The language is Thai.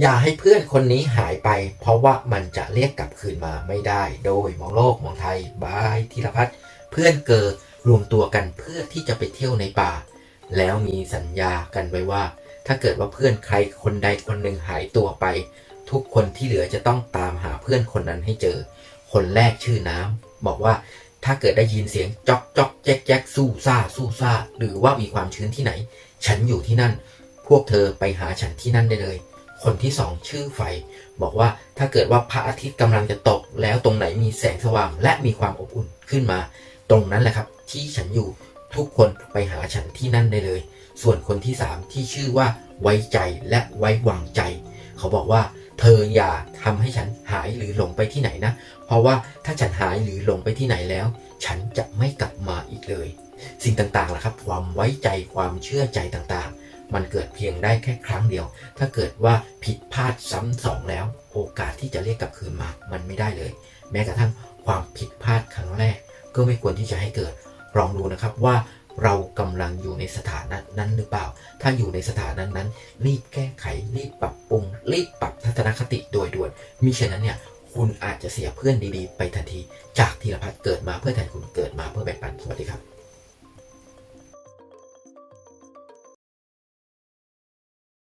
อย่าให้เพื่อนคนนี้หายไป เพราะว่ามันจะเรียกกลับคืนมาไม่ได้ โดยมองโลกมองไทยบายธีรพัฒน์เพื่อนเกิดรวมตัวกันเพื่อที่จะไปเที่ยวในป่า แล้วมีสัญญากันไว้ว่า ถ้าเกิดว่าเพื่อนใครคนใดคนหนึ่งหายตัวไป ทุกคนที่เหลือจะต้องตามหาเพื่อนคนนั้นให้เจอ คนแรกชื่อน้ำบอกว่าถ้าเกิดได้ยินเสียงจอกจอกแจ๊กแจ๊กสู้ซ่าสู้ซ่าหรือว่ามีความชื้นที่ไหน ฉันอยู่ที่นั่น พวกเธอไปหาฉันที่นั่นได้เลย คนที่สองชื่อไฟ บอกว่าถ้าเกิดว่าพระอาทิตย์กำลังจะตก แล้วตรงไหนมีแสงสว่างและมีความอบอุ่นขึ้นมา ตรงนั้นแหละครับ ที่ฉันอยู่ทุกคนไปหาฉันที่นั่นได้เลย ส่วนคนที่สามที่ชื่อว่า ไว้ใจและไว้วางใจ เขาบอกว่า เธออย่าทำให้ฉันหายหรือหลงไปที่ไหนนะ เพราะว่าถ้าฉันหายหรือหลงไปที่ไหนแล้ว ฉันจะไม่กลับมาอีกเลย สิ่งต่างๆล่ะครับ ความไว้ใจความเชื่อใจต่างๆ มันเกิดเพียงได้แค่ครั้งเดียว ถ้าเกิดว่าผิดพลาดซ้ำสองแล้ว โอกาสที่จะเรียกกลับคืนมา มันไม่ได้เลย แม้กระทั่งความผิดพลาดครั้งแรก ก็ไม่ควรที่จะให้เกิด ลองดูนะครับว่าเรากำลังอยู่ในสถานะนั้นหรือเปล่า ถ้าอยู่ในสถานะนั้น รีบแก้ไข รีบปรับปรุง รีบปรับทัศนคติโดยด่วน มิฉะนั้นเนี่ยคุณอาจจะเสียเพื่อนดีๆ ไปทันที จากธีรพัฒน์เกิดมาเพื่อแทนคุณเกิดมาเพื่อแบ่งปันสวัสดีครับ